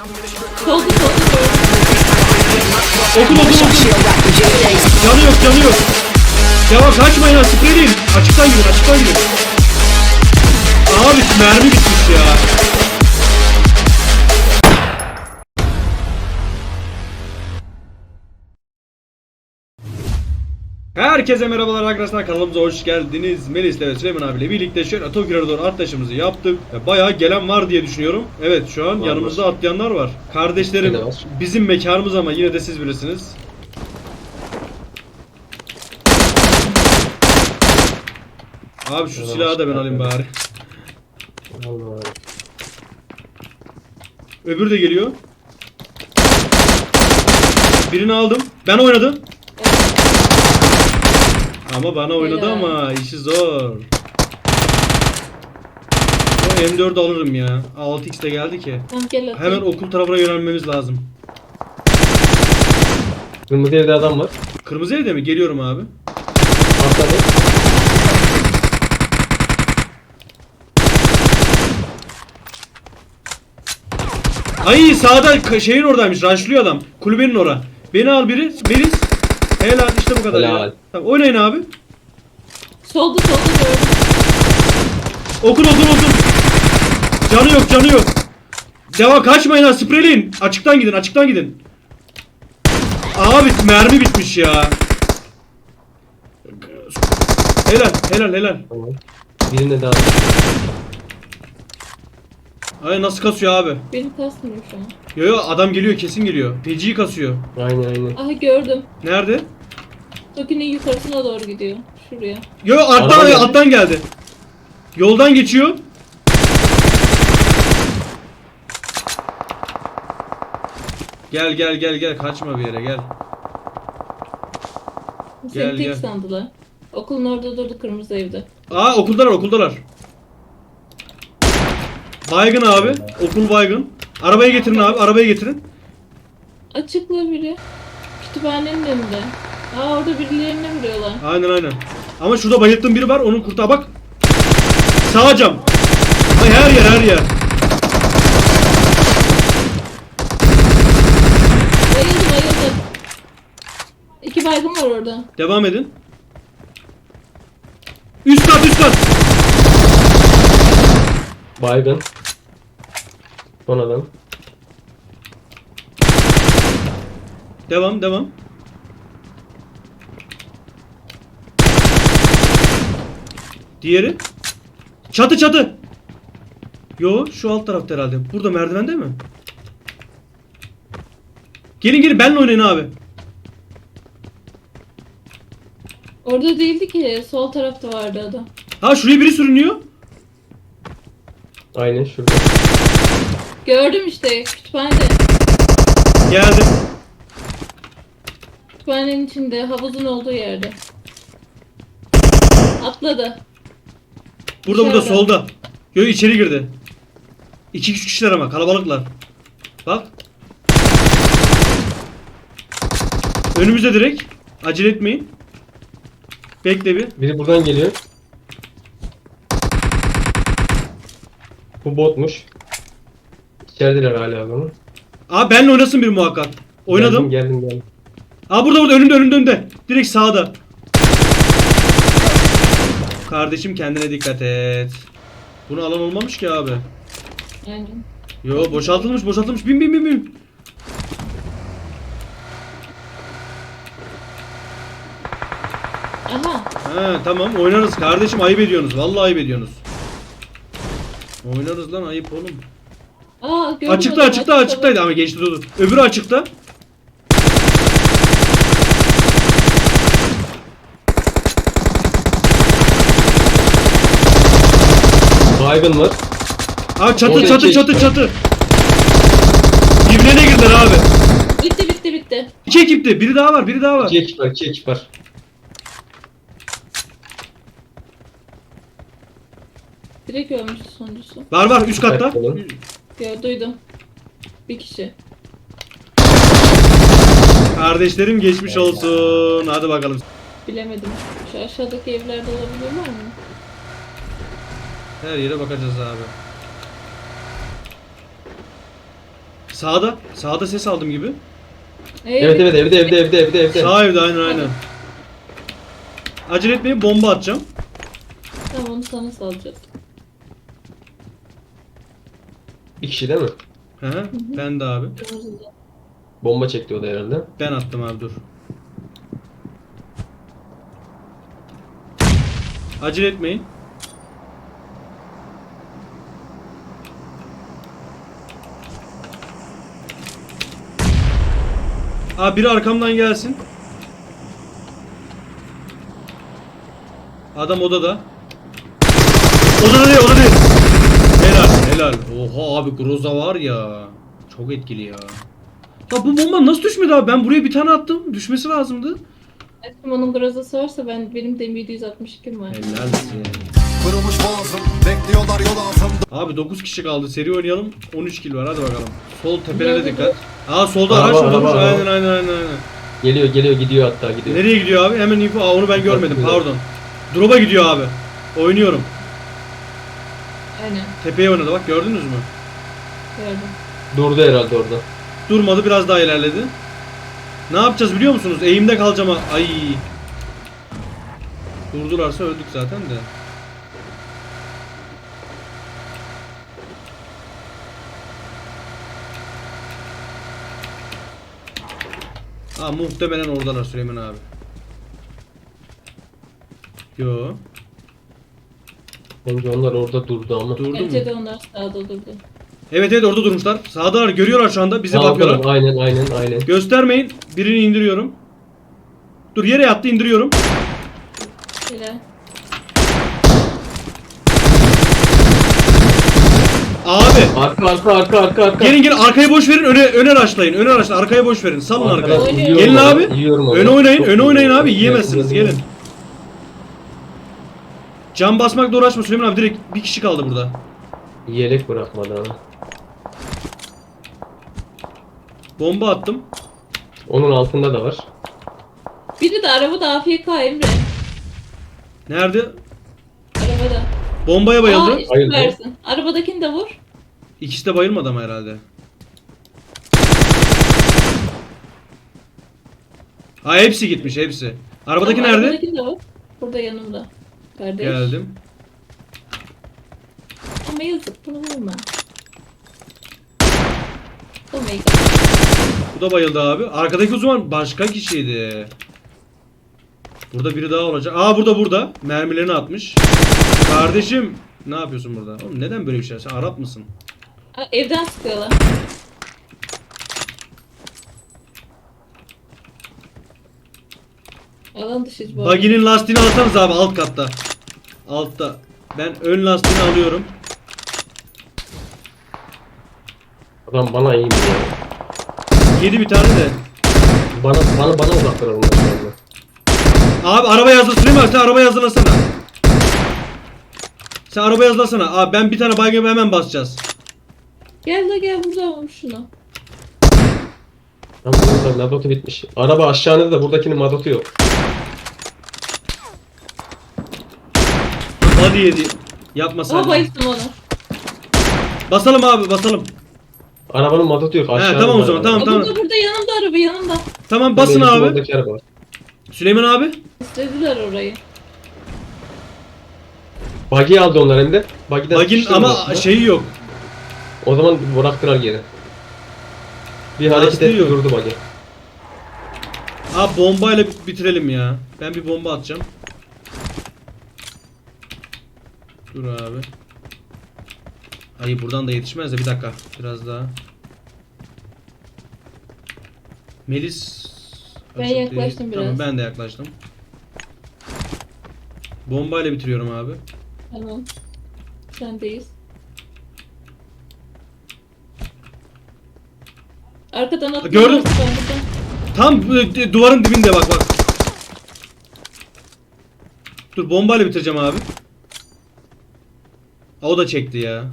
Soldu soldu soldu. Okul okul okul. Canı yok canı yok. Devam kaçmayın ha spreyleyin. Açıktan gidin açıktan gidin. Abi mermi bitmiş ya. Herkese merhabalar arkadaşlar kanalımıza hoş geldiniz. Melis ve Süleyman abiyle birlikte şöyle Tokyo'ya doğru atlaşımızı yaptık. Ve Bayağı gelen var diye düşünüyorum. Evet şu an Var, yanımızda atlayanlar var. Kardeşlerim var. bizim mekanımız ama yine de siz bilirsiniz. Abi şu silahı da ben var. alayım bari. Allah. Öbürü de geliyor. Birini aldım. Ben oynadım. Ama bana oynadı Helal. ama işi zor. O M4 alırım ya. 6x de geldi ki. Tamam gel atayım. Hemen okul tarafına yönelmemiz lazım. Kırmızı evde adam var. Kırmızı evde mi? Geliyorum abi. Atladı. Ay sağda ka- şeyin oradaymış. Raşlıyor adam. Kulübenin ora. Beni al biri. Melis. Helal işte bu kadar ya. Helal. Tamam, oynayın abi. Soldu soldu gördüm. Okun okun okun. Canı yok canı yok. Devam kaçmayın ha spreyleyin. Açıktan gidin açıktan gidin. Abi mermi bitmiş ya. Helal helal helal. Tamam. Birine daha. Ay nasıl kasıyor abi? Beni kasmıyor şu an. Yo yo adam geliyor kesin geliyor. Feci kasıyor. Aynen aynen. Aha gördüm. Nerede? Toki'nin yukarısına doğru gidiyor. Şuraya. Yo yo, alttan Araba geldi. alttan geldi. Yoldan geçiyor. Gel gel gel gel kaçma bir yere gel. Seni Gel, tek gel. sandılar. Okulun orada durdu kırmızı evde. Aa okuldalar okuldalar. Baygın abi. Okul baygın. Arabayı getirin abi arabayı getirin. Açıkla biri. Kütüphanenin önünde. Aa orada birilerine vuruyorlar. Aynen aynen. Ama şurada bayılttığım biri var onun kurtağı bak. Sağ cam. Ay her yer her yer. Bayıldı bayıldı. İki baygın var orada. Devam edin. Üst kat üst kat. Baygın. Son adam. Devam devam. Diğeri. Çatı çatı. Yo şu alt tarafta herhalde. Burada merdivende mi? Gelin gelin benle oynayın abi. Orada değildi ki. Sol tarafta vardı adam. Ha şuraya biri sürünüyor. Aynen şurada. Gördüm işte kütüphanede. Geldim. Kütüphanenin içinde havuzun olduğu yerde. Atladı. Burada burada İçeride. solda. Yo içeri girdi. İki üç kişiler ama kalabalıklar. Bak. Önümüzde direkt. Acele etmeyin. Bekle bir. Biri buradan geliyor. Bu botmuş. İçerideler hala adamı. Aa benle oynasın bir muhakkak. Oynadım. Geldim geldim geldim. Aa burada burada önünde önünde önünde. Direkt sağda. Kardeşim kendine dikkat et. Bunu alan olmamış ki abi. Aynen. Yo boşaltılmış boşaltılmış. Bin bin bin bin. Aha. He tamam oynarız kardeşim ayıp ediyorsunuz. Vallahi ayıp ediyorsunuz. Oynarız lan ayıp oğlum. Aa gördüm Açıkta açıkta açıktaydı ama geçti dur. dur. Öbürü açıkta. Baygın var. Ha çatı Orada çatı çatı ekip çatı. Birbirine girdiler abi. Bitti bitti bitti. İki ekipti. Biri daha var, biri daha var. İki ekip var. iki ekip var. Direkt ölmüştü sonuncusu. Var var üst katta. Dikkat Gör duydum. Bir kişi. Kardeşlerim geçmiş olsun. Hadi bakalım. Bilemedim. Şu aşağıdaki evlerde olabiliyorlar mı? Her yere bakacağız abi. Sağda. Sağda ses aldım gibi. Evet evet evde evde evde evde evde. Sağ evde aynen aynen. Acele etmeyin bomba atacağım. Tamam onu sana salacağız. Bir kişi değil mi? Hı hı. Ben de abi. Bomba çekti o da herhalde. Ben attım abi dur. Acele etmeyin. Abi biri arkamdan gelsin. Adam odada. Odada değil, odada değil. Helal, helal. Oha abi Groza var ya. Çok etkili ya. Ya bu bomba nasıl düşmedi abi? Ben buraya bir tane attım. Düşmesi lazımdı. Aşkım onun grozası varsa ben benim de 762'm var. Helal olsun. Kırılmış boğazım Bekliyorlar yol altımda Abi 9 kişi kaldı. Seri oynayalım. 13 kill var. Hadi bakalım. Sol tepelere dikkat. Aa solda Araba, araç araba, durmuş? araba. Aynen aynen aynen aynen. Geliyor geliyor gidiyor hatta gidiyor. Nereye gidiyor abi? Hemen info. Aa onu ben görmedim. Pardon. Drop'a gidiyor abi. Oynuyorum. Tepeye oynadı bak gördünüz mü? gördüm. Durdu herhalde orada. Durmadı biraz daha ilerledi. Ne yapacağız biliyor musunuz? Eğimde kalacağım. ha- Ay. Durdularsa öldük zaten de. Aa muhtemelen oradalar Süleyman abi. Yo. Bence onlar orada durdu ama. Durdu mu? Bence de onlar sağda durdu. Evet evet orada durmuşlar. Sağdalar görüyorlar şu anda. Bize Sağdalar, bakıyorlar. Aynen aynen aynen. Göstermeyin. Birini indiriyorum. Dur yere yattı indiriyorum. Helal. Abi Arka arka arka arka arka. gelin gelin arkaya boş verin öne öne raşlayın. Öne raşlayın. Arkaya boş verin. Salın arkaya. Yiyorum Gelin abi. yiyorum. Öne oynayın. Çok Öne iyi. oynayın abi. Yiyemezsiniz. Gelin. Cam basmakla uğraşma Süleyman abi. Direkt bir kişi kaldı burada. Yelek bırakmadı ama. Bomba attım. Onun altında da var. Biri de arabada AFK Emre. Nerede? Arabada. Bombaya bayıldı. Aa, Bayıldı. versin. Arabadakini de vur. İkisi de bayılmadı ama herhalde. Ha hepsi gitmiş hepsi. Arabadaki Tamam, nerede? Arabadakini de vur. Burada yanımda. Kardeş. Geldim. Ama yazık bunu vurma. Oh my god. Bu da bayıldı abi. Arkadaki o zaman başka kişiydi. Burada biri daha olacak. Aa burada burada. Mermilerini atmış. Kardeşim ne yapıyorsun burada? Oğlum neden böyle bir şey? Sen Arap mısın? Aa, evden sıkıyorlar. Alan dışı bu. Baginin lastiğini alsanız abi alt katta. Altta. Ben ön lastiğini alıyorum. Adam bana iyi mi ya? Yedi bir tane de. Bana bana bana uzak duralım şu anda. Abi araba yazdı Süleyman sen araba hazırlasana. Sen araba hazırlasana. Abi ben bir tane baygın hemen basacağız. Gel de gel burada vur şunu. Tam burada mazotu bitmiş. Araba aşağıda da buradakinin mazotu yok. Hadi yedi. Yapma sen. Bayıldım onu. Basalım abi basalım. Arabanın mazotu yok. Aşağıda tamam o zaman, tamam. Aa, burada burada yanımda araba yanımda. Tamam Tam basın abi. Araba. Süleyman abi. İstediler orayı. Buggy aldı onlar hem de. Buggy'den Bagin ama aslında. şeyi yok. O zaman bıraktılar geri. Bir hareket etti yok. durdu buggy. Abi bombayla bit- bitirelim ya. Ben bir bomba atacağım. Dur abi. Hayır buradan da yetişmez de bir dakika. Biraz daha. Melis Ben açık yaklaştım Tamam biraz. ben de yaklaştım. Bombayla bitiriyorum abi. Tamam. Sendeyiz. Arkadan atlı. Gördüm. Tam bu- d- duvarın dibinde bak bak. Dur bombayla bitireceğim abi. O da çekti ya.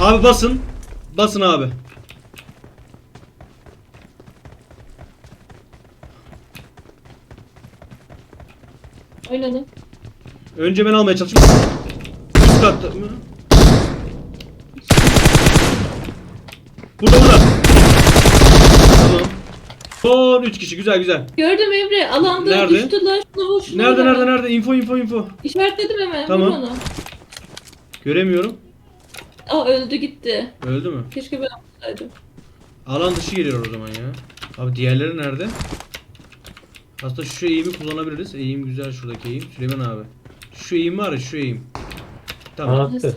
Abi basın. Basın abi. Oynanın. Önce ben almaya çalışayım. Üst katta mı? Son 3 kişi güzel güzel. Gördüm Emre. Alanda Nerede? düştüler. Şunu vur şunu Nerede vur nerede hemen. nerede? Info info info. İşaretledim hemen. Tamam. Vur onu. Göremiyorum. Aa öldü gitti. Öldü mü? Keşke ben yapsaydım. Alan dışı geliyor o zaman ya. Abi diğerleri nerede? Aslında şu eğimi kullanabiliriz. Eğim güzel şuradaki eğim. Süleyman abi. Şu eğim var ya şu eğim. Tamam. Attı.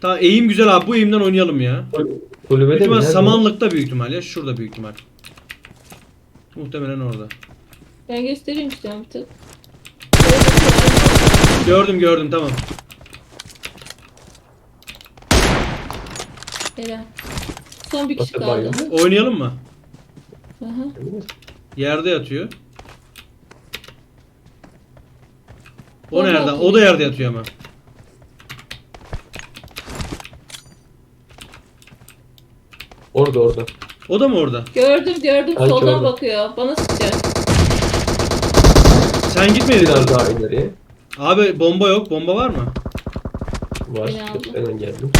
Tamam eğim güzel abi. Bu eğimden oynayalım ya. Büyük Kulübede mi? ihtimal Nerede? samanlıkta büyük ihtimal ya. Şurada büyük ihtimal. Muhtemelen orada. Ben göstereyim işte bir tık. Gördüm gördüm tamam. Helal. Son bir kişi Nasıl kaldı. Oynayalım mı? Aha. Yerde yatıyor. O Orada nerede? O da yerde yatıyor ama. Orada orada. O da mı orada? Gördüm gördüm Belki soldan orada. bakıyor. Bana sıkacak. Sen gitmedin. Biraz daha ileriye. Abi bomba yok. Bomba var mı? Var. Beni aldı. Hemen geldim.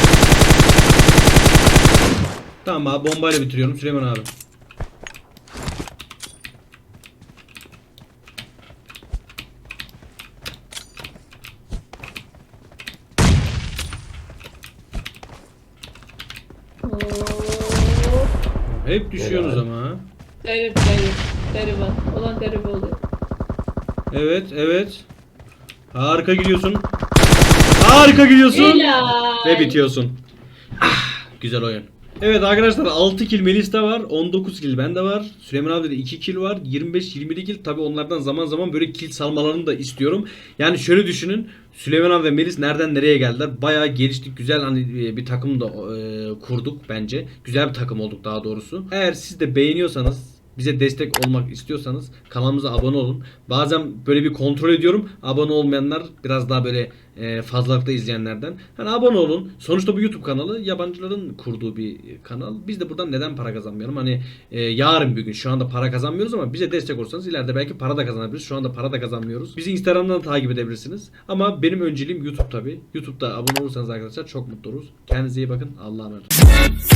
Tamam abi bombayla bitiriyorum Süleyman abi. Oo. Hep düşüyorsunuz Helal. ama ha. Garip garip. Gariban. Olan garip oluyor. Evet evet. Harika gidiyorsun. Harika gidiyorsun. Helal. Ve bitiyorsun. Ah, güzel oyun. Evet arkadaşlar 6 kill Melis'te var. 19 kill bende var. Süleyman abi de 2 kill var. 25-27 kill. Tabi onlardan zaman zaman böyle kill salmalarını da istiyorum. Yani şöyle düşünün. Süleyman abi ve Melis nereden nereye geldiler? Bayağı geliştik. Güzel hani e, bir takım da e, kurduk bence. Güzel bir takım olduk daha doğrusu. Eğer siz de beğeniyorsanız bize destek olmak istiyorsanız kanalımıza abone olun. Bazen böyle bir kontrol ediyorum. Abone olmayanlar biraz daha böyle e, fazlalıkta izleyenlerden. Hani abone olun. Sonuçta bu YouTube kanalı yabancıların kurduğu bir kanal. Biz de buradan neden para kazanmayalım? Hani e, yarın bir gün şu anda para kazanmıyoruz ama bize destek olursanız ileride belki para da kazanabiliriz. Şu anda para da kazanmıyoruz. Bizi Instagram'dan da takip edebilirsiniz. Ama benim önceliğim YouTube tabi. YouTube'da abone olursanız arkadaşlar çok mutlu oluruz. Kendinize iyi bakın. Allah'a emanet olun.